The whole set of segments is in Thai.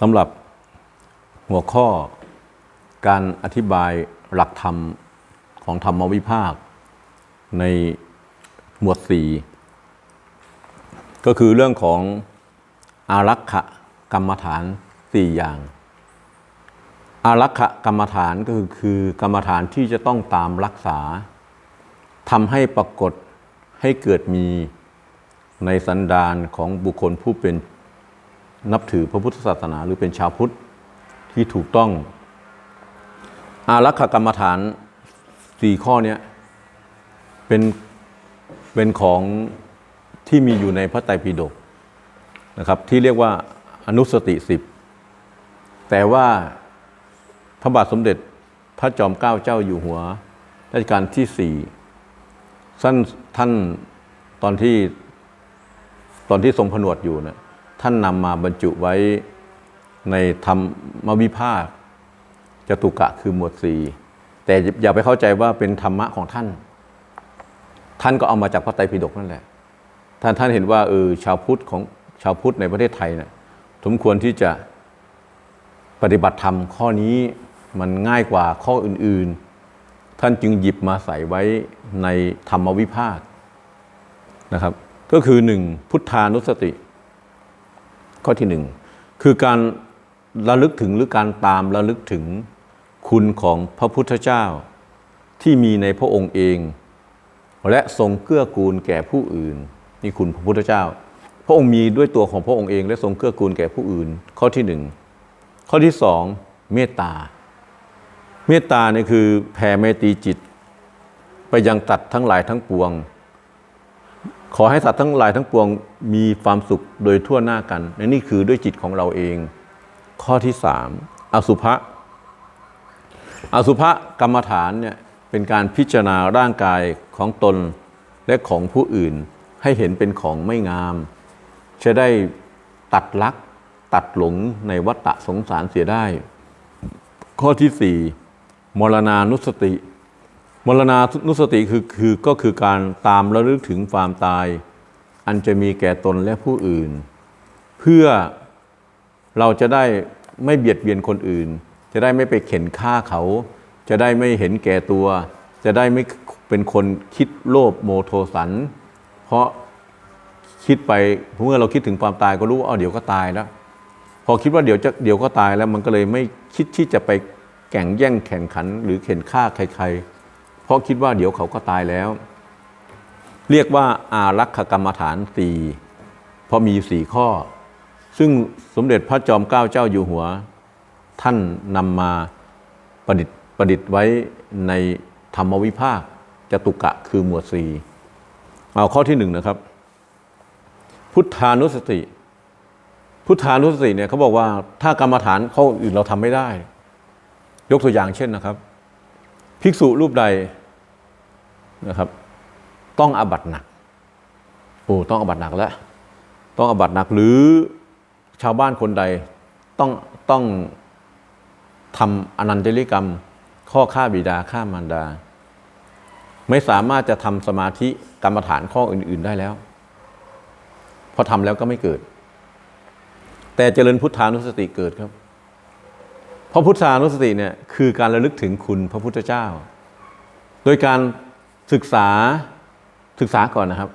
สำหรับหัวข้อการอธิบายหลักธรรมของธรรมวิภาค ในหมวดสี่ก็คือเรื่องของอารักขกรรมฐานสี่อย่าง อารักขกรรมฐานก็คือคือกรรมฐานที่จะต้องตามรักษาทำให้ปรากฏให้เกิดมีในสันดานของบุคคลผู้เป็น นับถือพระพุทธศาสนา หรือเป็นชาวพุทธที่ถูกต้อง อารักขกรรมฐานสี่ข้อเนี้เป็นเป็นของที่มีอยู่ในพระไตรปิฎกนะครับ ที่เรียกว่าอนุสติสิบแต่ว่าพระบาทสมเด็จพระจอมเกล้าเจ้าอยู่หัวรัชกาลที่สี่ท่านท่านตอนที่ตอนที่ทรงผนวดอยู่นะ ท่านนำมาบรรจุไว้ในธรรมวิภาคจตุกะคือหมวดสี่แต่อย่าไปเข้าใจว่าเป็นธรรมะของท่าน ท่านก็เอามาจากพระไตรปิฎกนั่นแหละ ท่านท่านเห็นว่าเออชาวพุทธของชาวพุทธในประเทศไทยเนะ่ยสมควรที่จะปฏิบัติธรรมข้อนี้มันง่ายกว่าข้ออื่น ๆ ท่านจึงหยิบมาใส่ไว้ในธรรมวิภาคนะครับ ก็คือหนึ่งพุทธานุสติ ข้อที่หนึ่งคือการระลึกถึงหรือการตามระลึกถึงคุณของพระพุทธเจ้า ที่มีในพระองค์เอง และทรงเกื้อกูลแก่ผู้อื่น นี่คุณพระพุทธเจ้า พระองค์มีด้วยตัวของพระองค์เอง และทรงเกื้อกูลแก่ผู้อื่น ข้อที่หนึ่งข้อที่สองเมตตา เมตตาเนี่ยคือแผ่เมตตีจิต ไปยังตัดทั้งหลายทั้งปวง ขอให้สัตว์ทั้งหลายทั้งปวงมีความสุขโดยทั่วหน้ากันและนี่คือด้วยจิตของเราเอง ข้อที่สามอสุภะอสุภะกรรมฐานเนี่ยเป็นการพิจารณาร่างกายของตนและของผู้อื่นให้เห็นเป็นของไม่งาม จะได้ตัดลักตัดหลงในวัฏฏะสงสารเสียได้ ข้อที่สี่มรณานุสติ มรณานุสติคือคือก็คือการตามระลึกถึงความตาย อันจะมีแก่ตนและผู้อื่น เพื่อเราจะได้ไม่เบียดเบียนคนอื่น จะได้ไม่ไปเข็นฆ่าเขา จะได้ไม่เห็นแก่ตัว จะได้ไม่เป็นคนคิดโลภโมโทสัน เพราะคิดไปเมื่อเราคิดถึงความตายก็รู้ว่าอ๋อเดี๋ยวก็ตายแล้ว พอคิดว่าเดี๋ยวจะเดี๋ยวก็ตายแล้วมันก็เลยไม่คิดที่จะไปแข่งแย่งแข่งขันหรือเข็นฆ่าใครๆ เพราะคิดว่าเดี๋ยวเขาก็ตายแล้ว เรียกว่าอารักขกรรมฐานสี่เพราะมีสี่ข้อ ซึ่งสมเด็จพระจอมเกล้าเจ้าอยู่หัว ท่านนำมาประดิษฐ์ประดิษฐ์ไว้ในธรรมวิภาคจตุกะคือหมวดสี่เอาข้อที่หนึ่งนะครับ พุทธานุสติ พุทธานุสติเนี่ยเขาบอกว่าถ้ากรรมฐานข้ออื่นเราทำไม่ได้ ยกตัวอย่างเช่นนะครับ ภิกษุรูปใดนะครับ ต้องอาบัตหนักโอ้ต้องอาบัตหนักแล้ว ต้องอาบัตหนักหรือชาวบ้านคนใดต้องต้องทำอนันตริกรรม ข้อฆ่าบิดาฆ่ามารดา ไม่สามารถจะทำสมาธิกรรมฐานข้ออื่น ๆได้แล้ว พอทำแล้วก็ไม่เกิด แต่เจริญพุทธานุสติเกิดครับ เพราะพุทธานุสติเนี่ยคือการระลึกถึงคุณพระพุทธเจ้า โดยการศึกษาศึกษาก่อนนะครับ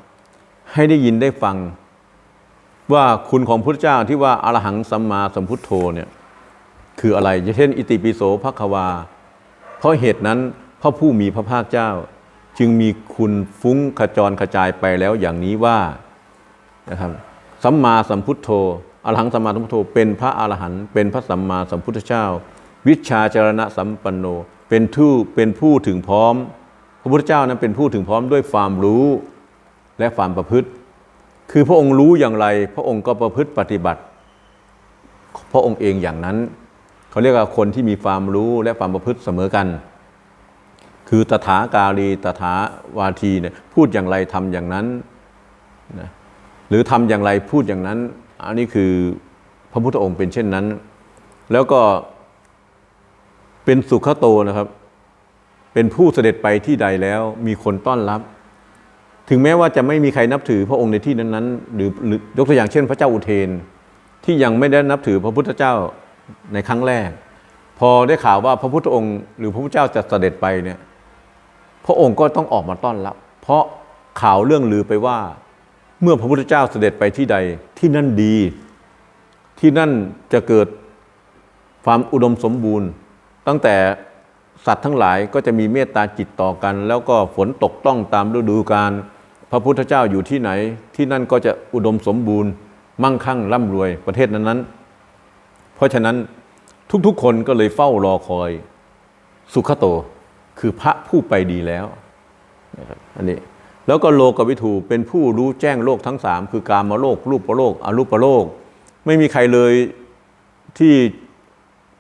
ให้ได้ยินได้ฟังว่าคุณของพุทธเจ้าที่ว่าอรหังสัมมาสัมพุทโธเนี่ยคืออะไรเช่น อิติปิโสภควา เพราะเหตุนั้นพระผู้มีพระภาคเจ้า จึงมีคุณฟุ้งขจรกระจายไปแล้วอย่างนี้ว่านะครับสัมมาสัมพุทโธ อรหังสัมมาสัมพุทโธเป็นพระอรหันต์เป็นพระสัมมาสัมพุทธเจ้า วิชาจารณะสัมปันโนเป็นผู้เป็นผู้ถึงพร้อม พระพุทธเจ้านั้นเป็นผู้ถึงพร้อมด้วยความรู้และความประพฤติ คือพระองค์รู้อย่างไร พระองค์ก็ประพฤติปฏิบัติ พระองค์เองอย่างนั้น เขาเรียกว่าคนที่มีความรู้และความประพฤติเสมอกัน คือตถาการีตถาวาทีเนี่ยพูดอย่างไรทำอย่างนั้นนะหรือทำอย่างไรพูดอย่างนั้น อันนี้คือพระพุทธองค์เป็นเช่นนั้น แล้วก็เป็นสุขโตนะครับ เป็นผู้เสด็จไปที่ใดแล้วมีคนต้อนรับ ถึงแม้ว่าจะไม่มีใครนับถือพระองค์ในที่นั้นๆหรือหรือยกตัวอย่างเช่น พระเจ้าอุเทนที่ยังไม่ได้นับถือพระพุทธเจ้าในครั้งแรก พอได้ข่าวว่าพระพุทธองค์ หรือพระพุทธเจ้าจะเสด็จไปเนี่ยพระองค์ก็ต้องออกมาต้อนรับ เพราะข่าวเรื่องลือไปว่า เมื่อพระพุทธเจ้าเสด็จไปที่ใดที่นั่นดี ที่นั่นจะเกิดความอุดมสมบูรณ์ ตั้งแต่สัตว์ทั้งหลายก็จะมีเมตตาจิตต่อกัน แล้วก็ฝนตกต้องตามฤดูกาลพระพุทธเจ้าอยู่ที่ไหน ที่นั่นก็จะอุดมสมบูรณ์ มั่งคั่งร่ำรวยประเทศนั้นๆ เพราะฉะนั้นทุกๆคนก็เลยเฝ้ารอคอย สุขโต คือพระผู้ไปดีแล้วนะครับอันนี้ แล้วก็โลกวิถูเป็นผู้รู้แจ้งโลกทั้งสามคือการมาโลก รูปโลก อรูปโลก ไม่มีใครเลยที่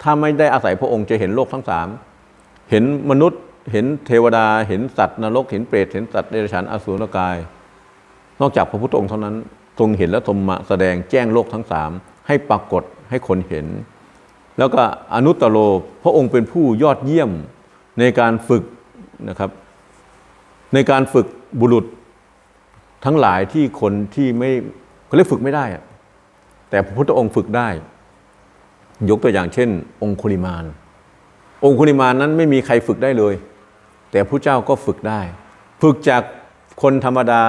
ถ้าไม่ได้อาศัยพระองค์จะเห็นโลกทั้งสามเห็นมนุษย์เห็นเทวดาเห็นสัตว์นรกเห็นเปรตเห็นสัตว์เดรัจฉานอสูรกาย นอกจากพระพุทธองค์เท่านั้นทรงเห็นและทรงมาแสดงแจ้งโลกทั้งสามให้ปรากฏให้คนเห็น แล้วก็อนุตตโรพระองค์เป็นผู้ยอดเยี่ยมในการฝึกนะครับ ในการฝึก บุรุษทั้งหลายที่คนที่ไม่เขาเรียกฝึกไม่ได้ แต่พระพุทธองค์ฝึกได้ ยกตัวอย่างเช่น องคุลิมาน องคุลิมานนั้นไม่มีใครฝึกได้เลย แต่พระเจ้าก็ฝึกได้ ฝึกจากคนธรรมดา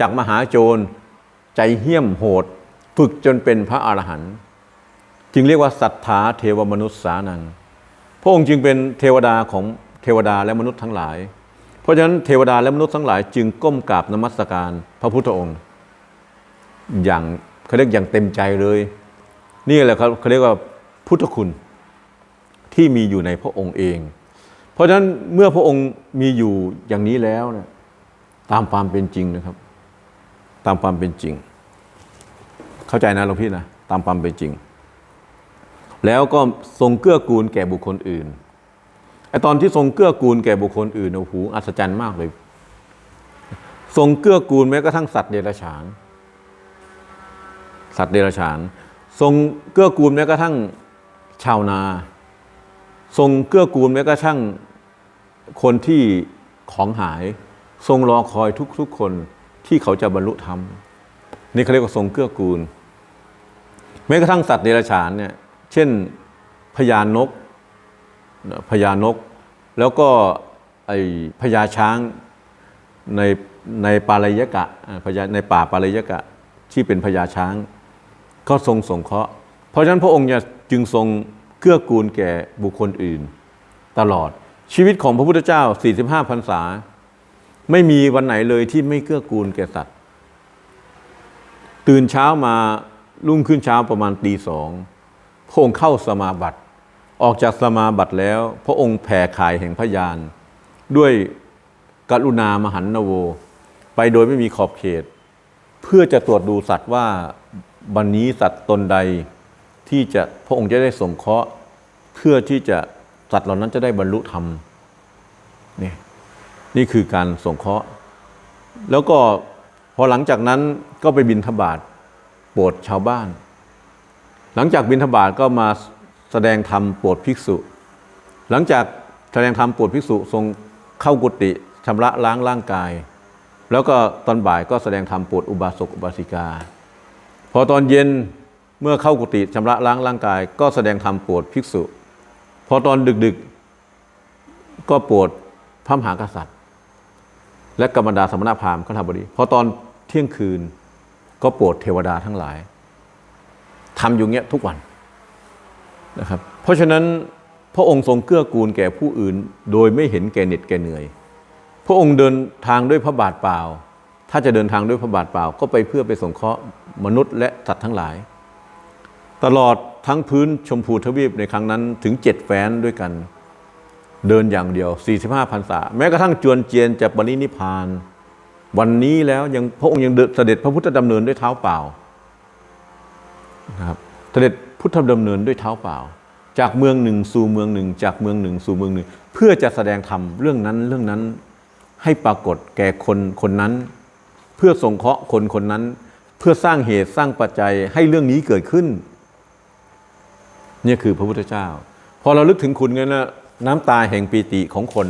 จากมหาโจร ใจเหี้ยมโหด ฝึกจนเป็นพระอรหันต์จึงเรียกว่าสัทธาเทวมนุษย์สานัง พระองค์จึงเป็นเทวดาของเทวดาและมนุษย์ทั้งหลาย เพราะฉะนั้นเทวดาและมนุษย์ทั้งหลายจึงก้มกราบนมัสการพระพุทธองค์ อย่างเขาเรียกอย่างเต็มใจเลย นี่แหละครับเขาเรียกว่าพุทธคุณที่มีอยู่ในพระองค์เอง เพราะฉะนั้นเมื่อพระองค์มีอยู่อย่างนี้แล้วเนี่ยตามความเป็นจริงนะครับ ตามความเป็นจริง เข้าใจนะหลวงพี่นะตามความเป็นจริง แล้วก็ทรงเกื้อกูลแก่บุคคลอื่น ตอนที่ทรงเกื้อกูลแก่บุคคลอื่นโอ้โหอัศจรรย์มากเลย ทรงเกื้อกูลแม้กระทั่งสัตว์เดรัจฉาน สัตว์เดรัจฉาน ทรงเกื้อกูลแม้กระทั่งชาวนา ทรงเกื้อกูลแม้กระทั่งคนที่ของหาย ทรงรอคอยทุกๆคนที่เขาจะบรรลุธรรมนี่เขาเรียกว่าทรงเกื้อกูลแม้กระทั่งสัตว์เดรัจฉานเนี่ย เช่นพญานก พญานก แล้วก็ไอพญาช้างในในปาลยกะพญาในป่าปาลยกะที่เป็นพญาช้าง ก็ทรงสงเคราะห์เพราะฉะนั้นพระองค์จึงทรงเกื้อกูลแก่บุคคลอื่น ตลอดชีวิตของพระพุทธเจ้า 45พรรษา ไม่มีวันไหนเลยที่ไม่เกื้อกูลแก่สัตว์ ตื่นเช้ามารุ่งขึ้นเช้าประมาณตีสองพระองค์เข้าสมาบัติ ออกจากสมาบัติแล้ว พระองค์แผ่ขายแห่งพยาน ด้วยกรุณามหันนโว ไปโดยไม่มีขอบเขต เพื่อจะตรวจดูสัตว์ว่าวันนี้สัตว์ตนใดที่จะพระองค์จะได้สงเคราะห์ เพื่อที่จะสัตว์เหล่านั้นจะได้บรรลุธรรมนี่นี่คือการสงเคราะห์ แล้วก็พอหลังจากนั้นก็ไปบินทบาทโปรดชาวบ้าน หลังจากบินทบาทก็มา แสดงธรรมโปรดภิกษุ หลังจากแสดงธรรมโปรดภิกษุทรงเข้ากุฏิชำระล้างร่างกาย แล้วก็ตอนบ่ายก็แสดงธรรมโปรดอุบาสกอุบาสิกา พอตอนเย็นเมื่อเข้ากุฏิชำระล้างร่างกาย ก็แสดงธรรมโปรดภิกษุ พอตอนดึกๆก็โปรดพระมหากษัตริย์ และกรรมดาสมณพราหมณ์ขณบดีพอตอนเที่ยงคืนก็โปรดเทวดาทั้งหลายทำอยู่เงี้ยทุกวัน นะครับเพราะฉะนั้นพระองค์ทรงเกื้อกูลแก่ผู้อื่น โดยไม่เห็นแก่เหน็ดแก่เหนื่อย พระองค์เดินทางด้วยพระบาทเปล่า ถ้าจะเดินทางด้วยพระบาทเปล่า ก็ไปเพื่อไปสงเคราะห์มนุษย์และสัตว์ทั้งหลาย ตลอดทั้งพื้นชมพูทวีปในครั้งนั้นถึงเจ็ดแฟนด้วยกัน เดินอย่างเดียว 45พรรษา แม้กระทั่งจวนเจียนจะปรินิพพาน วันนี้แล้วยังพระองค์ยังเสด็จพระพุทธดำเนินด้วยเท้าเปล่านะครับเสด็จ พุทธดำเนินด้วยเท้าเปล่า จากเมืองหนึ่งสู่เมืองหนึ่ง จากเมืองหนึ่งสู่เมืองหนึ่ง เพื่อจะแสดงธรรมเรื่องนั้นเรื่องนั้นให้ปรากฏแก่คนคนนั้น เพื่อสงเคราะห์คนคนนั้น เพื่อสร้างเหตุสร้างปัจจัยให้เรื่องนี้เกิดขึ้นนี่คือพระพุทธเจ้า พอเราลึกถึงคุณเนี่ยนะน้ำตาแห่งปีติของคน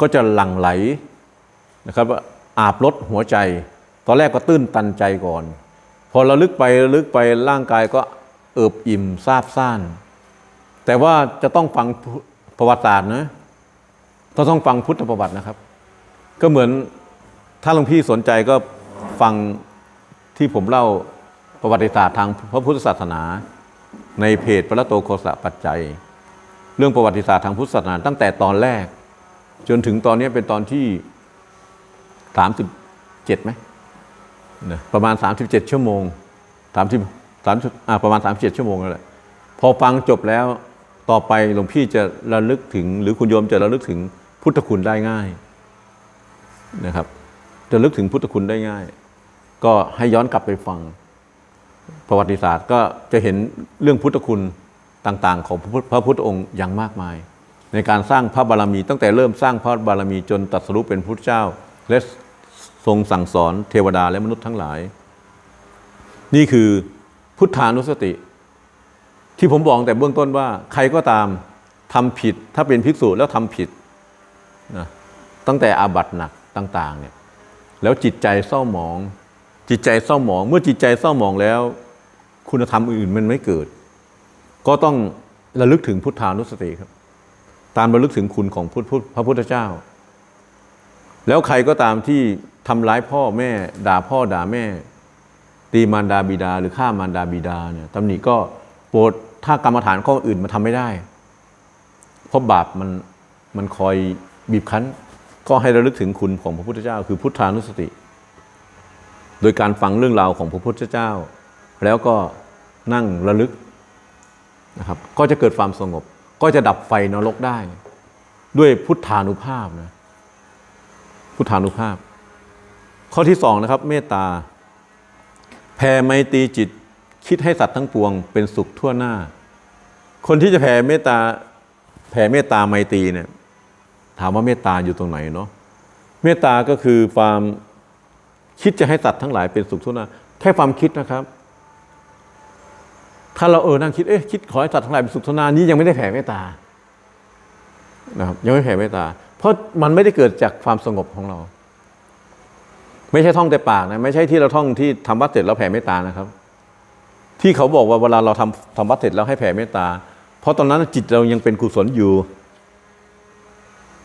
ก็จะหลั่งไหลนะครับอาบลดหัวใจ ตอนแรกก็ตื้นตันใจก่อน ออระลึกไปลึกไปร่างกายก็เอิบอิ่มซาบซ่าน แต่ว่าจะต้องฟังประวัติศาสตร์นะต้องต้องฟังพุทธประวัตินะครับ ก็เหมือนถ้าหลวงพี่สนใจก็ฟังที่ผมเล่าประวัติศาสตร์ทางพระพุทธศาสนา ในเพจพระโตโคสะปัจจัย เรื่องประวัติศาสตร์ทางพุทธศาสนา ตั้งแต่ตอนแรก จนถึงตอนนี้เป็นตอนที่สามสิบเจ็ดไหม ประมาณ 37 ชั่วโมง30 30อ่าประมาณ 37 ชั่วโมงนั่นแหละพอฟังจบแล้วต่อไปหลวงพี่จะระลึกถึง หรือคุณโยมจะระลึกถึงพุทธคุณได้ง่ายนะครับจะลึกถึงพุทธคุณได้ง่าย ก็ให้ย้อนกลับไปฟังประวัติศาสตร์ก็จะเห็นเรื่องพุทธคุณต่างๆ ของพระพุทธพระพุทธองค์อย่างมากมาย ในการสร้างพระบารมี ตั้งแต่เริ่มสร้างพระบารมีจนตรัสรู้เป็นพุทธเจ้าและ ทรงสั่งสอนเทวดาและมนุษย์ทั้งหลาย นี่คือพุทธานุสติ ที่ผมบอกแต่เบื้องต้นว่า ใครก็ตามทำผิดถ้าเป็นภิกษุแล้วทำผิดนะตั้งแต่อาบัติหนักต่าง ๆ เนี่ย แล้วจิตใจเศร้าหมอง จิตใจเศร้าหมอง เมื่อจิตใจเศร้าหมองแล้ว คุณธรรมอื่นมันไม่เกิด ก็ต้องระลึกถึงพุทธานุสติครับ ตามระลึกถึงคุณของพุทธพุทธพระพุทธเจ้า แล้วใครก็ตามที่ ทำร้ายพ่อแม่ ด่าพ่อด่าแม่ ตีมารดาบิดา หรือฆ่ามารดาบิดาเนี่ยตำหนิก็โปรดถ้ากรรมฐานข้ออื่นมันทำไม่ได้ เพราะบาปมันมันคอยบีบคั้น ก็ให้ระลึกถึงคุณของพระพุทธเจ้า คือพุทธานุสติ โดยการฟังเรื่องราวของพระพุทธเจ้า แล้วก็นั่งระลึกนะครับก็จะเกิดความสงบ ก็จะดับไฟนรกได้ ด้วยพุทธานุภาพนะพุทธานุภาพ ข้อที่สองนะครับเมตตา แผ่ไมตรีจิตคิดให้สัตว์ทั้งปวงเป็นสุขทั่วหน้า คนที่จะแผ่เมตตาแผ่เมตตาไมตรีเนี่ยถามว่าเมตตาอยู่ตรงไหนเนาะเมตตาก็คือความคิดจะให้สัตว์ทั้งหลายเป็นสุขทั่วหน้า แค่ความคิดนะครับ ถ้าเราเออนั่งคิดเอ๊ะคิดขอให้สัตว์ทั้งหลายเป็นสุขทั่วหน้านี้ยังไม่ได้แผ่เมตตานะครับยังไม่แผ่เมตตา เพราะมันไม่ได้เกิดจากความสงบของเรา ไม่ใช่ท่องแต่ปากนะไม่ใช่ที่เราท่องที่ทำวัดเสร็จแล้วแผ่เมตตานะครับ ที่เขาบอกว่าเวลาเราทำทำวัดเสร็จแล้วให้แผ่เมตตา เพราะตอนนั้นจิตเรายังเป็นกุศลอยู่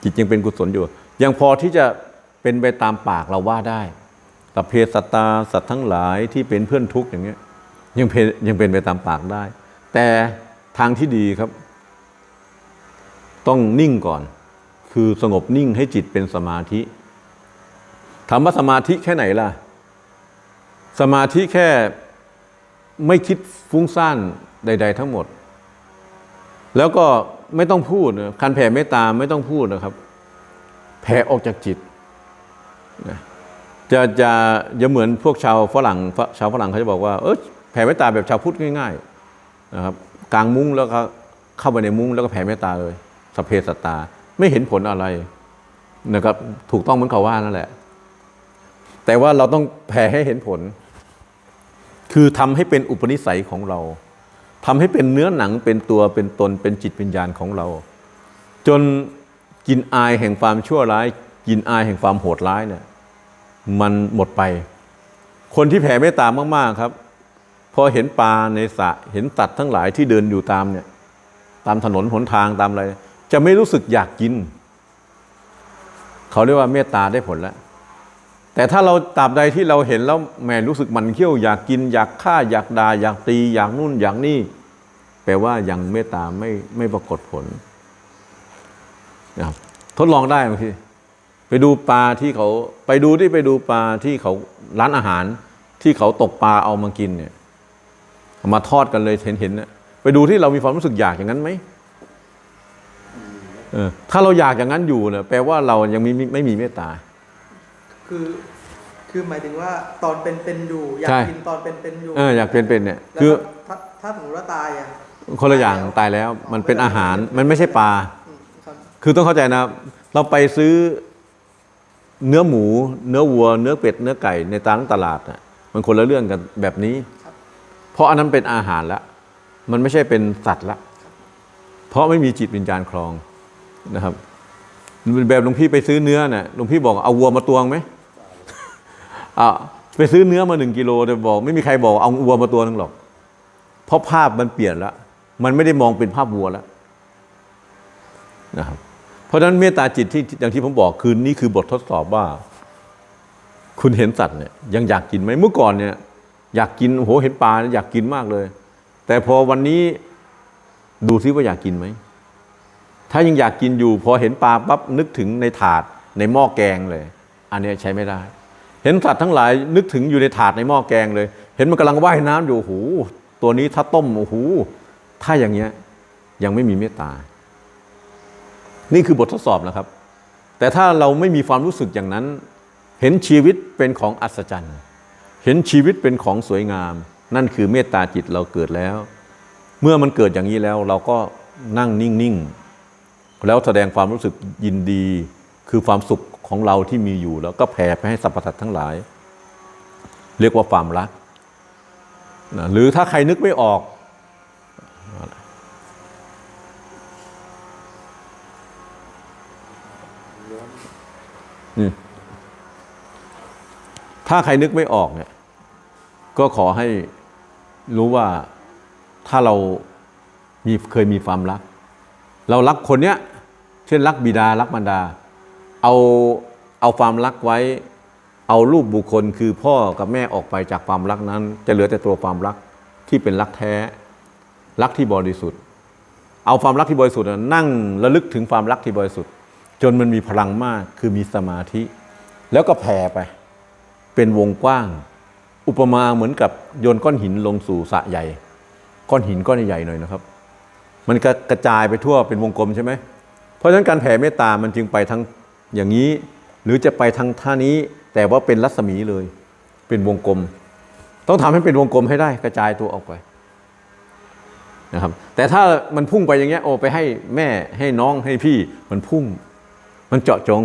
จิตยังเป็นกุศลอยู่ ยังพอที่จะเป็นไปตามปากเราว่าได้สัพเพสัตตาสัตว์ทั้งหลายที่เป็นเพื่อนทุกข์อย่างเงี้ยยังเป็นยังเป็นไปตามปากได้ แต่ทางที่ดีครับ ต้องนิ่งก่อน คือสงบนิ่งให้จิตเป็นสมาธิ ถามว่าสมาธิแค่ไหนล่ะ สมาธิแค่ไม่คิดฟุ้งซ่านใด ๆ ทั้งหมด แล้วก็ไม่ต้องพูดนะการแผ่เมตตาไม่ต้องพูดนะครับ แผ่ออกจากจิตนะจะจะจะเหมือนพวกชาวฝรั่งชาวฝรั่งเขาจะบอกว่าเออแผ่เมตตาแบบชาวพุทธง่ายๆนะครับกลางมุ้งแล้วก็เข้าไปในมุ้งแล้วก็แผ่เมตตาเลยสเพสัตตา ไม่เห็นผลอะไรนะครับถูกต้องเหมือนเขาว่านั่นแหละ แต่ว่าเราต้องแผ่ให้เห็นผล คือทำให้เป็นอุปนิสัยของเราทำให้เป็นเนื้อหนังเป็นตัวเป็นตนเป็นจิตวิญญาณของเรา จนกินอายแห่งความชั่วร้าย กินอายแห่งความโหดร้ายเนี่ยมันหมดไป คนที่แผ่เมตตามาก ๆครับ พอเห็นปลาในสระเห็นตัดทั้งหลายที่เดินอยู่ตามเนี่ยตามถนนหนทางตามอะไร จะไม่รู้สึกอยากกิน เขาเรียกว่าเมตตาได้ผลแล้ว แต่ถ้าเราตราบใดที่เราเห็นแล้วแหม่รู้สึกมันเขี้ยวอยากกินอยากฆ่าอยากด่าอยากตีอยากนู่นอยากนี่แปลว่ายังเมตตาไม่ไม่ปรากฏผลนะครับทดลองได้บางทีไปดูปลาที่เขาไปดูที่ไปดูปลาที่เขาร้านอาหาร ที่เขาตกปลาเอามากินเนี่ยามาทอดกันเลยเห็นเห็นนะไปดูที่เรามีความรู้สึกอยากอย่างนั้นไหมเออถ้าเราอยากอย่างนั้นอยู่เนี่ยแปลว่าเรายังมีไม่มีเมตตา คือคือหมายถึงว่าตอนเป็นเป็นอยู่อยากใช่ กินตอนเป็นเป็นอยู่เอออยากเป็นเป็นเนี่ยแล้วคือถ้าถ้าสมมติว่าตายอะคนละอย่างตายแล้วมันเป็นอาหารมันไม่ใช่ปลา อืมครับคือต้องเข้าใจนะเราไปซื้อเนื้อหมู เนื้อวัว เนื้อเป็ดเนื้อไก่ในตลาดตลาดน่ะมันคนละเรื่องกันแบบนี้ เพราะอันนั้นเป็นอาหารละ มันไม่ใช่เป็นสัตว์ละ เพราะไม่มีจิตวิญญาณครองนะครับแบบหลวงพี่ไปซื้อเนื้อเนี่ยหลวงพี่บอกเอาวัวมาตวงไหมอ่า ไปซื้อเนื้อมาหนึ่งกิโลแต่บอก ไม่มีใครบอกเอาวัวมาตัวนึงหรอก เพราะภาพมันเปลี่ยนแล้ว มันไม่ได้มองเป็นภาพวัวแล้วนะครับเพราะฉะนั้นเมตตาจิตที่อย่างที่ผมบอกคือนี่คือบททดสอบว่า คุณเห็นสัตว์เนี่ยยังอยากกินไหมเมื่อก่อนเนี่ย อยากกินโอ้โหเห็นปลาอยากกินมากเลย แต่พอวันนี้ดูซิว่าอยากกินไหมถ้ายังอยากกินอยู่ พอเห็นปลาปั๊บนึกถึงในถาดในหม้อแกงเลย อันนี้ใช้ไม่ได้ เห็นสัตว์ทั้งหลายนึกถึงอยู่ในถาดในหม้อแกงเลย เห็นมันกำลังว่ายน้ำอยู่โอ้โหตัวนี้ถ้าต้มโอ้โหถ้าอย่างเงี้ยยังไม่มีเมตตา นี่คือบททดสอบนะครับ แต่ถ้าเราไม่มีความรู้สึกอย่างนั้น เห็นชีวิตเป็นของอัศจรรย์ เห็นชีวิตเป็นของสวยงาม นั่นคือเมตตาจิตเราเกิดแล้ว เมื่อมันเกิดอย่างนี้แล้วเราก็นั่งนิ่ง ๆ แล้วแสดงความรู้สึกยินดีคือความสุข ของเราที่มีอยู่แล้วก็แผ่ไปให้สรรพสัตว์ทั้งหลาย เรียกว่าความรักนะหรือถ้าใครนึกไม่ออก ถ้าใครนึกไม่ออกเนี่ย ก็ขอให้รู้ว่าถ้าเรามีเคยมีความรัก เรารักคนเนี้ย เช่นรักบิดารักมารดา เอาเอาความรักไว้ เอารูปบุคคลคือพ่อกับแม่ออกไปจากความรักนั้น จะเหลือแต่ตัวความรักที่เป็นรักแท้ รักที่บริสุทธิ์ เอาความรักที่บริสุทธิ์นั่งระลึกถึงความรักที่บริสุทธิ์ จนมันมีพลังมากคือมีสมาธิ แล้วก็แผ่ไป เป็นวงกว้าง อุปมาเหมือนกับโยนก้อนหินลงสู่สระใหญ่ ก้อนหินก้อนใหญ่หน่อยนะครับ มันก็กระจายไปทั่วเป็นวงกลมใช่ไหมเพราะฉะนั้นการแผ่เมตตามันจึงไปทั้ง อย่างนี้หรือจะไปทางท่านี้แต่ว่าเป็นรัศมีเลย เป็นวงกลม ต้องทำให้เป็นวงกลมให้ได้กระจายตัวออกไปนะครับแต่ถ้ามันพุ่งไปอย่างเงี้ยโอ้ไปให้แม่ให้น้องให้พี่มันพุ่ง มันเจาะจง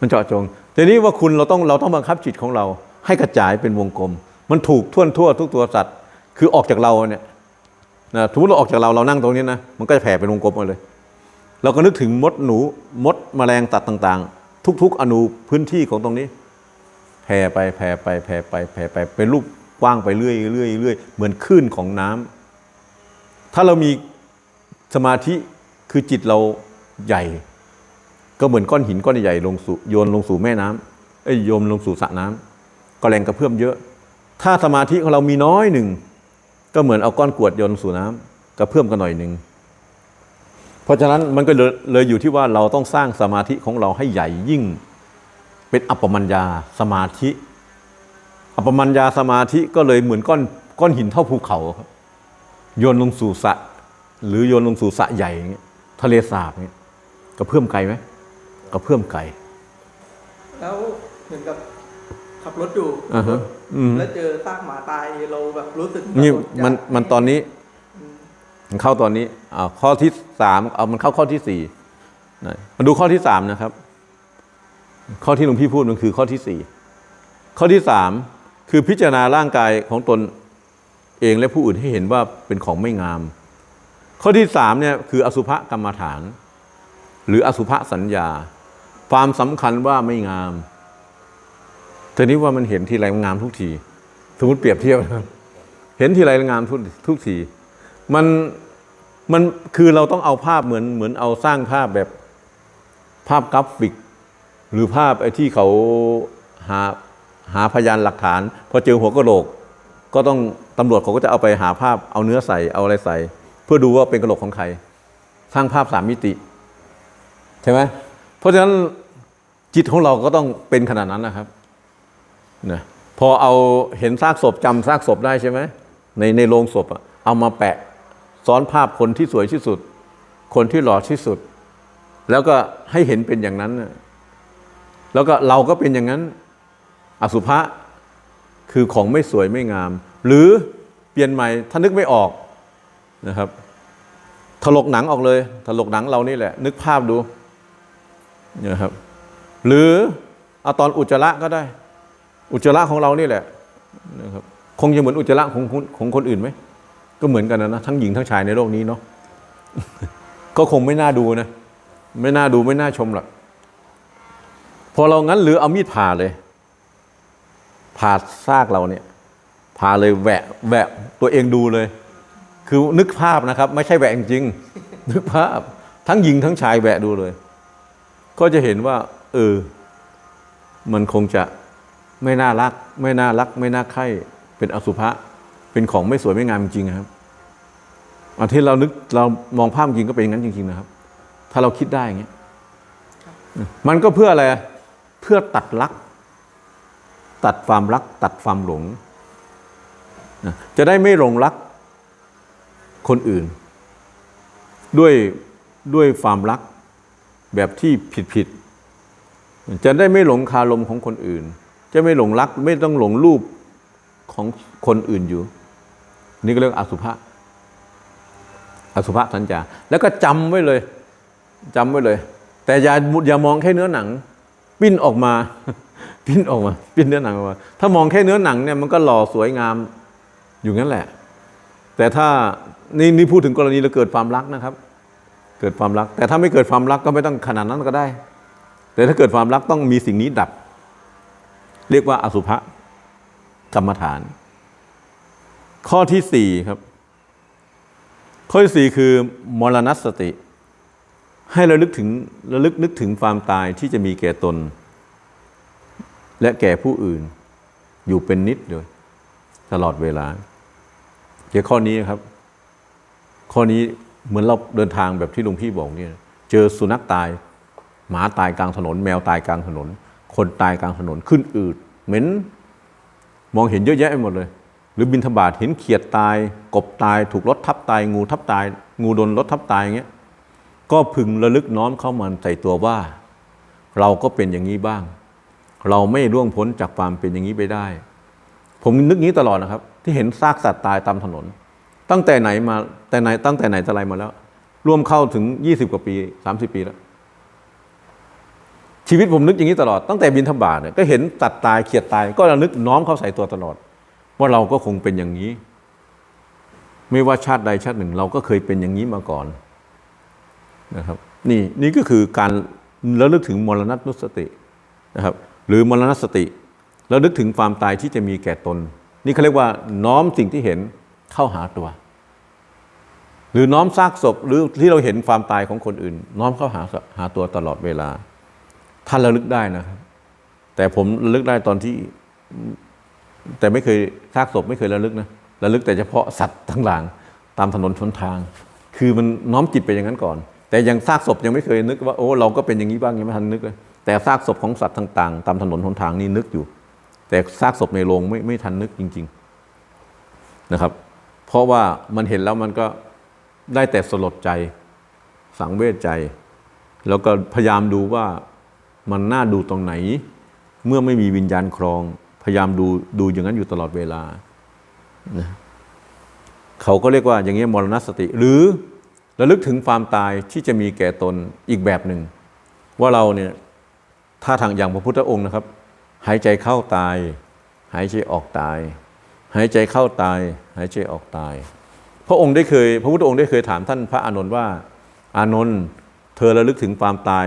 มันเจาะจงแต่นี้ว่าคุณเราต้องเราต้องบังคับจิตของเรา ให้กระจายเป็นวงกลม มันถูกท่วนทั่วทุกตัวสัตว์ คือออกจากเราเนี่ยนะสมมติเราออกจากเราเรานั่งตรงนี้นะมันก็จะแผ่เป็นวงกลมมาเลย เราก็นึกถึงมดหนูมดแมลงตัดต่างๆ ทุก ๆ อนูพื้นที่ของตรงนี้แผ่ไปแผ่ไปแผ่ไปแผ่ไปเป็นรูปกว้างไปเรื่อยเรื่อยเรื่อยเหมือนคลื่นของน้ำถ้าเรามีสมาธิคือจิตเราใหญ่ ก็เหมือนก้อนหินก้อนใหญ่ลงสู่โยนลงสู่แม่น้ำเอ้ยโยนลงสู่สระน้ำก็แรงกระเพื่อมเยอะ ถ้าสมาธิของเรามีน้อยหนึ่งก็เหมือนเอาก้อนกรวดโยนสู่น้ำกระเพื่อมกันหน่อยหนึ่ง เพราะฉะนั้นมันก็เลยเลยอยู่ที่ว่าเราต้องสร้างสมาธิของเราให้ใหญ่ยิ่ง เป็นอัปปมัญญาสมาธิ อัปปมัญญาสมาธิก็เลยเหมือนก้อนก้อนหินเท่าภูเขาครับโยนลงสู่สระหรือโยนลงสู่สระใหญ่อย่างเงี้ยทะเลสาบเงี้ยกระเพื่อมไกลไหมกระเพื่อมไกลแล้วเหมือนกับขับรถอยู่อ่าฮะอืมแล้วเจอซากหมาตายเราแบบรู้สึกนี่แบบอยากมันมันตอนนี้ มันเข้าตอนนี้อ่าข้อที่สามเอามันเข้าข้อที่สี่มาดูข้อที่สามนะครับ ข้อที่หลวงพี่พูดมันคือข้อที่สี่ข้อที่สามคือพิจารณาร่างกายของตนเองและผู้อื่นให้เห็นว่าเป็นของไม่งาม ข้อที่สามเนี่ยคืออสุภกรรมฐาน หรืออสุภสัญญา ความสำคัญว่าไม่งามแต่นี้ว่ามันเห็นทีไรมันงามทุกที สมมติเปรียบเทียบนะครับเห็นทีไรงามทุกทุกที มันมันคือเราต้องเอาภาพเหมือนเหมือนเอาสร้างภาพแบบภาพกราฟิก หรือภาพไอ้ที่เขาหาหาพยานหลักฐาน พอเจอหัวกระโหลก ก็ต้องตำรวจเขาก็จะเอาไปหาภาพเอาเนื้อใส่เอาอะไรใส่ เพื่อดูว่าเป็นกระโหลกของใครสร้างภาพสามมิติ ใช่ไหมเพราะฉะนั้นจิตของเราก็ต้องเป็นขนาดนั้นนะครับนะพอเอาเห็นซากศพจำซากศพได้ใช่ไหมในในโรงศพอะเอามาแปะ ซ้อนภาพคนที่สวยที่สุด คนที่หล่อที่สุด แล้วก็ให้เห็นเป็นอย่างนั้น แล้วก็เราก็เป็นอย่างนั้น อสุภะคือของไม่สวยไม่งาม หรือเปลี่ยนใหม่ถ้านึกไม่ออกนะครับถลกหนังออกเลยถลกหนังเรานี่แหละ นึกภาพดูนะครับ หรือเอาตอนอุจจาระก็ได้ อุจจาระของเรานี่แหละนะครับคงจะเหมือนอุจจาระของของคนอื่นไหม ก็เหมือนกันนะนะทั้งหญิงทั้งชายในโลกนี้เนาะก็คงไม่น่าดูนะ ไม่น่าดูไม่น่าชมหรอกพอเรางั้นหรือเอามีดผ่าเลย ผ่าซากเราเนี่ย ผ่าเลยแหวะแหวะตัวเองดูเลย คือนึกภาพนะครับ ไม่ใช่แหวะจริงนึกภาพ ทั้งหญิงทั้งชายแหวะดูเลย ก็จะเห็นว่า เออ มันคงจะไม่น่ารัก ไม่น่ารัก ไม่น่าใคร่เป็นอสุภะ เป็นของไม่สวยไม่งามจริงๆครับอันที่เรานึกเรามองภาพจริงก็เป็นอย่างนั้นจริง ๆนะครับ ถ้าเราคิดได้อย่างเงี้ยมันก็เพื่ออะไรเพื่อตัดรัก ตัดความรัก ตัดความหลง จะได้ไม่หลงรักคนอื่น ด้วยด้วยความรักแบบที่ผิดผิดๆจะได้ไม่หลงคารมของคนอื่น จะไม่หลงรักไม่ต้องหลงรูปของคนอื่นอยู่ นี่ก็เรียกอสุภะอสุภะสัญญาแล้วก็จำไว้เลยจำไว้เลย แต่อย่าอย่ามองแค่เนื้อหนัง ปิ้นออกมา ปิ้นออกมา ปิ้นเนื้อหนังออกมา ถ้ามองแค่เนื้อหนังเนี่ยมันก็หล่อสวยงามอยู่งั้นแหละ แต่ถ้านี่นี่พูดถึงกรณีเราเกิดความรักนะครับ เกิดความรัก แต่ถ้าไม่เกิดความรักก็ไม่ต้องขนาดนั้นก็ได้ แต่ถ้าเกิดความรักต้องมีสิ่งนี้ดับ เรียกว่าอสุภะกรรมฐาน ข้อที่สี่ครับ ข้อที่สี่คือมรณสติ ให้ระลึกถึงระลึกนึกถึงความตายที่จะมีแก่ตน และแก่ผู้อื่น อยู่เป็นนิดเลยตลอดเวลาเดี๋ยวข้อนี้ครับ ข้อนี้เหมือนเราเดินทางแบบที่หลวงพี่บอกเนี่ยเจอสุนัขตาย หมาตายกลางถนน แมวตายกลางถนน คนตายกลางถนนขึ้นอืดเหม็นมองเห็นเยอะแยะไปหมดเลย รือบินทบาทเห็นเขียดตาย กบตายถูกรถทับตาย งูทับตาย งูโดนรถทับตายอย่างเงี้ยก็พึงระลึกน้อมเข้ามาใส่ตัวว่า เราก็เป็นอย่างนี้บ้าง เราไม่ร่วงพ้นจากความเป็นอย่างนี้ไปได้ ผมนึกนี้ตลอดนะครับ ที่เห็นซากสัตว์ตายตามถนน ตั้งแต่ไหนมาแต่ไหนตั้งแต่ไหนแต่ไรมาแล้ว ร่วมเข้าถึงยี่สิบกว่าปีสามสิบปีแล้ว ชีวิตผมนึกอย่างนี้ตลอดตั้งแต่บินธบาตเนี่ยก็เห็นสัตว์ตายเขียดตาย ก็ระลึกน้อมเข้าใส่ตัวตลอด ว่าเราก็คงเป็นอย่างนี้ ไม่ว่าชาติใดชาติหนึ่ง เราก็เคยเป็นอย่างนี้มาก่อนนะครับ นี่นี่ก็คือการระลึกถึงมรณะนุสตินะครับ หรือมรณสติระลึกถึงความตายที่จะมีแก่ตน นี่เขาเรียกว่าน้อมสิ่งที่เห็นเข้าหาตัว หรือน้อมซากศพหรือที่เราเห็นความตายของคนอื่น น้อมเข้าหาหาตัวตลอดเวลาท่านระลึกได้นะครับ แต่ผมระลึกได้ตอนที่ แต่ไม่เคยซากศพไม่เคยระลึกนะระลึกแต่เฉพาะสัตว์ทั้งหลางตามถนนชนทาง คือมันน้อมจิตไปอย่างนั้นก่อน แต่ยังซากศพยังไม่เคยนึกว่าโอ้เราก็เป็นอย่างนี้บ้างยังไม่ทันนึกเลยแต่ซากศพของสัตว์ต่างๆ ตามถนนหนทางนี่นึกอยู่ แต่ซากศพในโรงไม่ไม่ทันนึกจริง ๆนะครับ เพราะว่ามันเห็นแล้วมันก็ได้แต่สลดใจสังเวชใจ แล้วก็พยายามดูว่ามันน่าดูตรงไหน เมื่อไม่มีวิญญาณครอง ยายามดูดูอย่างนั้นอยู่ตลอดเวลานะเขาก็เรียกว่าอย่างนี้ยมรณสติ หรือระลึกถึงความตายที่จะมีแก่ตนอีกแบบหนึ่ง ว่าเราเนี่ยถ้าทางอย่างพระพุทธองค์นะครับ หายใจเข้าตาย หายใจออกตาย หายใจเข้าตาย หายใจออกตาย พระองค์ได้เคย พระพุทธองค์ได้เคยถามท่านพระอานนท์ว่า อานนท์เธอระลึกถึงความตาย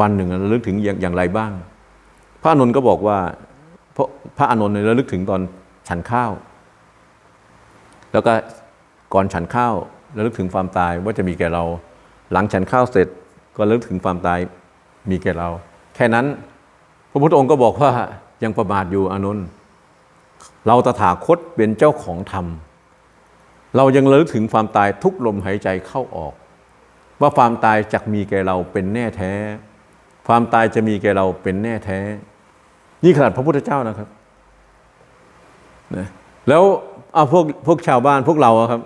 วันหนึ่งระลึกถึงอย่างอย่างไรบ้าง พระอนนท์ก็บอกว่าพระพระอนนท์เนี่ยระลึกถึงตอนฉันข้าว แล้วก็ก่อนฉันข้าวระลึกถึงความตายว่าจะมีแก่เรา หลังฉันข้าวเสร็จก็ระลึกถึงความตายมีแก่เรา แค่นั้นพระพุทธองค์ก็บอกว่ายังประมาทอยู่อนนท์เราตถาคตเป็นเจ้าของธรรม เรายังระลึกถึงความตายทุกลมหายใจเข้าออก ว่าความตายจะมีแก่เราเป็นแน่แท้ ความตายจะมีแก่เราเป็นแน่แท้ นี่ขนาดพระพุทธเจ้านะครับนะแล้วเอาพวกพวกชาวบ้านพวกเราครับ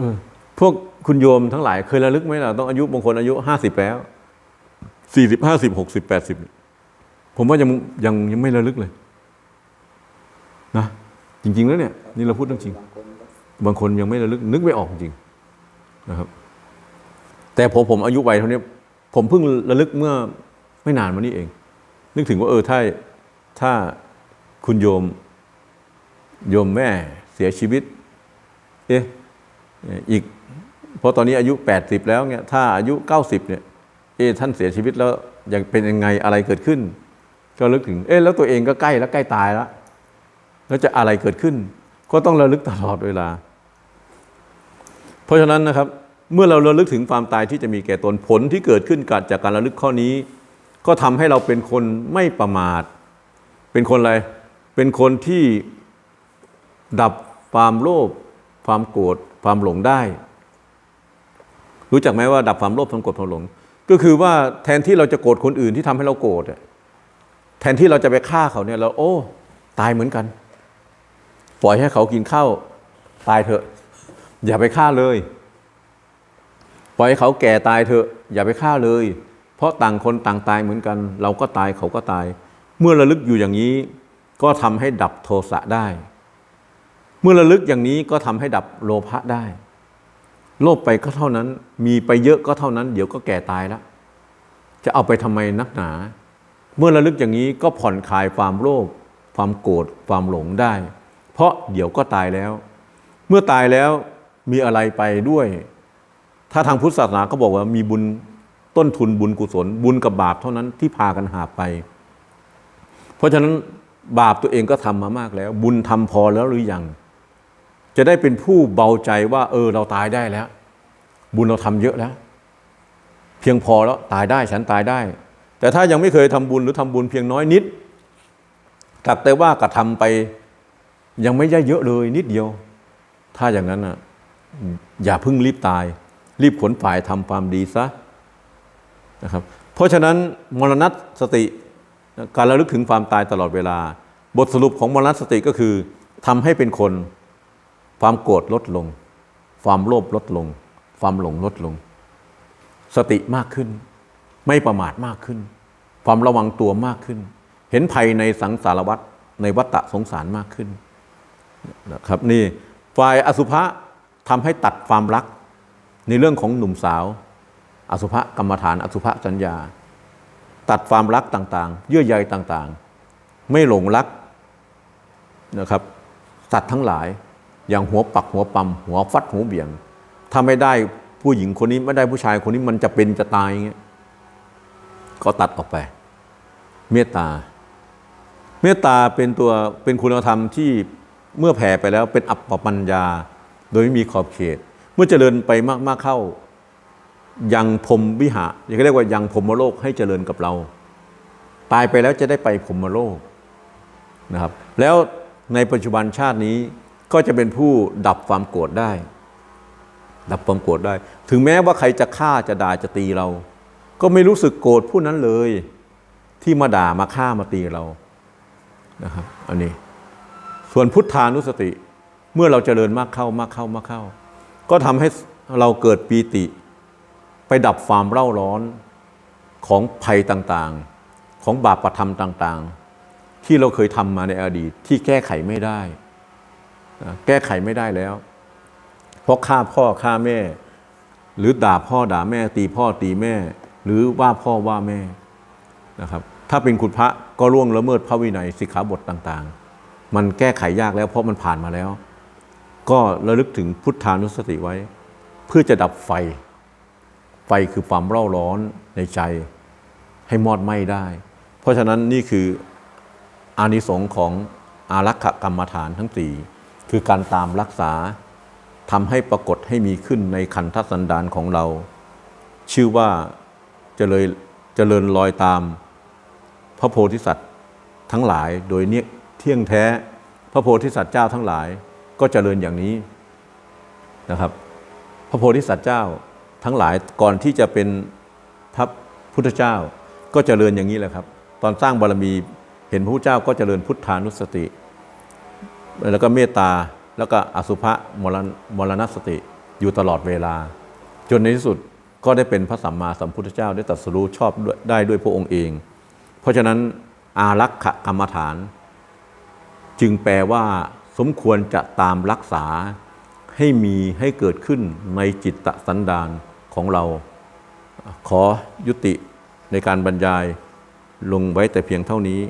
ออพวกคุณโยมทั้งหลายเคยระลึกไหมล่ะต้องอายุบางคนอายุห้าสิบแล้วสี่สิบห้าสิบหกสิบแปดสิบผมว่ายังยังยังไม่ระลึกเลย นะ จริง ๆ แล้วเนี่ย นี่เราพูดเรื่องจริง บางคนยังไม่ระลึกนึกไม่ออกจริงนะครับ แต่พอผมอายุวัยเท่านี้ ผมเพิ่งระลึกเมื่อไม่นานมานี้เอง นึกถึงว่าเออถ้าถ้าคุณโยม โยมแม่เสียชีวิต เอ๊ะอีกเพราะตอนนี้อายุ 80 แล้วเนี่ยถ้าอายุ 90เนี่ยเอ๊ะท่านเสียชีวิตแล้วยังเป็นยังไงอะไรเกิดขึ้น ก็ลึกถึง เอ๊ะแล้วตัวเองก็ใกล้แล้วใกล้ตายแล้วแล้วจะอะไรเกิดขึ้น ก็ต้องระลึกตลอดเวลา เพราะฉะนั้นนะครับ เมื่อเราระลึกถึงความตายที่จะมีแก่ตนผลที่เกิดขึ้นกจากการระลึกข้อนี้ ก็ทำให้เราเป็นคนไม่ประมาท เป็นคนอะไร เป็นคนที่ดับความโลภความโกรธความหลงได้ รู้จักไหมว่าดับความโลภความโกรธความหลง ก็คือว่าแทนที่เราจะโกรธคนอื่นที่ทำให้เราโกรธแทนที่เราจะไปฆ่าเขาเนี่ยเราโอ้ตายเหมือนกัน ปล่อยให้เขากินข้าวตายเถอะ อย่าไปฆ่าเลย ปล่อยให้เขาแก่ตายเถอะอย่าไปฆ่าเลย เพราะต่างคนต่างตายเหมือนกัน เราก็ตายเขาก็ตาย เมื่อระลึกอยู่อย่างนี้ ก็ทำให้ดับโทสะได้ เมื่อระลึกอย่างนี้ก็ทำให้ดับโลภะได้ โลภไปก็เท่านั้น มีไปเยอะก็เท่านั้น เดี๋ยวก็แก่ตายแล้วจะเอาไปทำไมนักหนา เมื่อระลึกอย่างนี้ก็ผ่อนคลายความโลภความโกรธความหลงได้ เพราะเดี๋ยวก็ตายแล้ว เมื่อตายแล้วมีอะไรไปด้วย ถ้าทางพุทธศาสนาก็บอกว่ามีบุญต้นทุนบุญกุศล บุญกับบาปเท่านั้นที่พากันหาไป เพราะฉะนั้นบาปตัวเองก็ทำมามากแล้ว บุญทำพอแล้วหรือยังจะได้เป็นผู้เบาใจว่า เออ เราตายได้แล้ว บุญเราทำเยอะแล้ว เพียงพอแล้วตายได้ฉันตายได้ แต่ถ้ายังไม่เคยทำบุญหรือทำบุญเพียงน้อยนิดถักแต่ว่ากระทำไปยังไม่ได้เยอะเลยนิดเดียว ถ้าอย่างนั้นอะอย่าเพิ่งรีบตาย รีบขนฝ่ายทำความดีซะนะครับเพราะฉะนั้นมรณะสติการระลึกถึงความตายตลอดเวลา บทสรุปของมรณะสติก็คือทำให้เป็นคนความโกรธลดลง ความโลภลดลง ความหลงลดลง สติมากขึ้น ไม่ประมาทมากขึ้น ความระวังตัวมากขึ้น เห็นภัยในสังสารวัฏในวัฏฏะสงสารมากขึ้นนะครับนี่ฝ่ายอสุภะทำให้ตัดความรัก ในเรื่องของหนุ่มสาว อสุภกรรมฐาน อสุภสัญญา ตัดความรักต่างๆ เยื่อใยต่างๆ ไม่หลงรักนะครับสัตว์ทั้งหลาย อย่างหัวปักหัวปั๊มหัวฟัดหัวเบี่ยง ถ้าไม่ได้ผู้หญิงคนนี้ไม่ได้ผู้ชายคนนี้มันจะเป็นจะตายอย่างเงี้ยก็ตัดออกไป เมตตา เมตตาเป็นตัวเป็นคุณธรรมที่เมื่อแผ่ไปแล้วเป็นอัปปปัญญา โดยไม่มีขอบเขต เมื่อเจริญไปมาก ๆ เข้า ยังพรมวิหะยังเรียกว่ายังพรมโลกให้เจริญกับเรา ตายไปแล้วจะได้ไปพรมโลกนะครับ แล้วในปัจจุบันชาตินี้ก็จะเป็นผู้ดับความโกรธได้ ดับความโกรธได้ ถึงแม้ว่าใครจะฆ่าจะด่าจะตีเรา ก็ไม่รู้สึกโกรธผู้นั้นเลย ที่มาด่ามาฆ่ามาตีเรานะครับอันนี้ส่วนพุทธานุสติเมื่อเราเจริญมากเข้ามากเข้ามากเข้า ก็ทำให้เราเกิดปีติ ไปดับความเร่าร้อนของภัยต่างๆ ของบาปประธรรมต่างๆ ที่เราเคยทำมาในอดีตที่แก้ไขไม่ได้ แก้ไขไม่ได้แล้ว เพราะฆ่าพ่อฆ่าแม่ หรือด่าพ่อด่าแม่ ตีพ่อตีแม่ หรือว่าพ่อว่าแม่นะครับ ถ้าเป็นคุณพระก็ล่วงละเมิดพระวินัยสิกขาบทต่างๆ มันแก้ไขยากแล้วเพราะมันผ่านมาแล้ว ก็ระลึกถึงพุทธานุสติไว้ เพื่อจะดับไฟ ไฟคือความเร่าร้อนในใจ ให้มอดไหม้ได้ เพราะฉะนั้นนี่คืออานิสงส์ของอารักขกรรมฐานทั้งสี่คือการตามรักษาทำให้ปรากฏให้มีขึ้นในขันธสันดานของเรา ชื่อว่าเจริญเจริญรอยตามพระโพธิสัตว์ทั้งหลายโดยเนี่ยเที่ยงแท้พระโพธิสัตว์เจ้าทั้งหลาย ก็เจริญอย่างนี้นะครับ พระโพธิสัตว์เจ้าทั้งหลายก่อนที่จะเป็นพระพุทธเจ้า ก็เจริญอย่างนี้แหละครับ ตอนสร้างบารมีเห็นพระพุทธเจ้าก็เจริญพุทธานุสติ แล้วก็เมตตาแล้วก็อสุภะมรณมรณสติอยู่ตลอดเวลา จนในที่สุดก็ได้เป็นพระสัมมาสัมพุทธเจ้าได้ตรัสรู้ชอบได้ด้วยพระองค์เอง เพราะฉะนั้นอารักขกรรมฐาน จึงแปลว่า สมควรจะตามรักษาให้มีให้เกิดขึ้นในจิตตสันดานของเรา ขอยุติในการบรรยายลงไว้แต่เพียงเท่านี้